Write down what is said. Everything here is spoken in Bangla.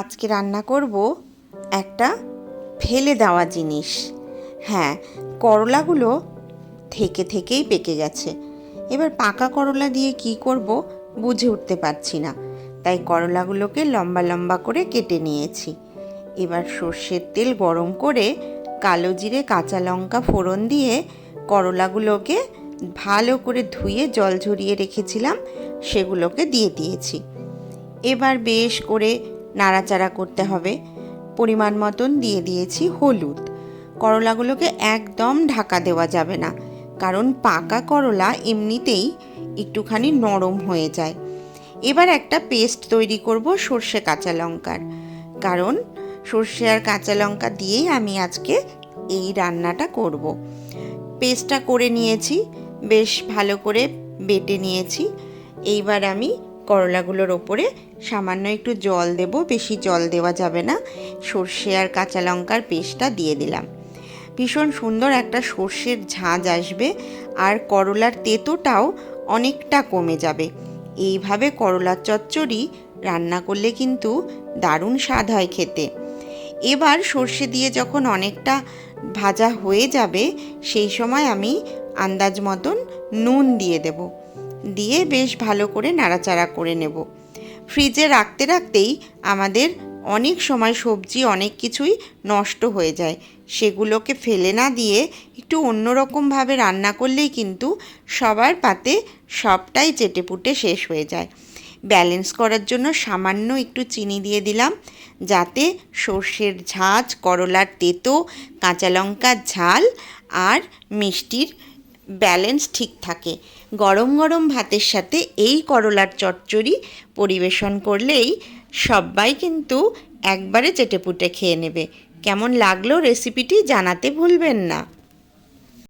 আজকে রান্না করব একটা ফেলে দেওয়া জিনিস। হ্যাঁ করলাগুলো থেকে থেকেই পেকে গেছে। এবার পাকা করলা দিয়ে কি করব বুঝে উঠতে পারছি না। তাই করলাগুলোকে লম্বা লম্বা করে কেটে নিয়েছি। এবার সর্ষের তেল গরম করে কালো জিরে, কাঁচা লঙ্কা ফোড়ন দিয়ে করলাগুলোকে ভালো করে ধুয়ে জল ঝরিয়ে রেখেছিলাম, সেগুলোকে দিয়ে দিয়েছি। এবার বেশ করে নাড়াচাড়া করতে হবে। পরিমাণ মতন দিয়ে দিয়েছি হলুদ। করলাগুলোকে একদম ঢাকা দেওয়া যাবে না, কারণ পাকা করলা এমনিতেই একটুখানি নরম হয়ে যায়। এবার একটা পেস্ট তৈরি করব সর্ষে কাঁচা লঙ্কার, কারণ সর্ষে আর কাঁচা লঙ্কা দিয়েই আমি আজকে এই রান্নাটা করব। পেস্টটা করে নিয়েছি, বেশ ভালো করে বেটে নিয়েছি। এইবার আমি করলাগুলোর ওপরে সামান্য একটু জল দেব, বেশি জল দেওয়া যাবে না। সর্ষে আর কাঁচা লঙ্কার পেস্টটা দিয়ে দিলাম। ভীষণ সুন্দর একটা সর্ষের ঝাঁঝ আসবে আর করলার তেতোটাও অনেকটা কমে যাবে। এইভাবে করলার চচ্চড়ি রান্না করলে কিন্তু দারুণ স্বাদ হয় খেতে। এবার সর্ষে দিয়ে যখন অনেকটা ভাজা হয়ে যাবে, সেই সময় আমি আন্দাজ মতন নুন দিয়ে দেব। দিয়ে বেশ ভালো করে নাড়াচাড়া করে নেব। ফ্রিজে রাখতে রাখতেই আমাদের অনেক সময় সবজি অনেক কিছুই নষ্ট হয়ে যায়। সেগুলোকে ফেলে না দিয়ে একটু অন্যরকমভাবে রান্না করলেই কিন্তু সবার পাতে সবটাই চেটেপুটে শেষ হয়ে যায়। ব্যালেন্স করার জন্য সামান্য একটু চিনি দিয়ে দিলাম, যাতে সর্ষের ঝাঁঝ করলার তেতো, কাঁচা লঙ্কার ঝাল আর মিষ্টির ব্যালেন্স ঠিক থাকে। গরম গরম ভাতের সাথে এই করলার চচ্চড়ি পরিবেশন করলেই সবাই কিন্তু একবারে চেটেপুটে খেয়ে নেবে। কেমন লাগল রেসিপিটি জানাতে ভুলবেন না।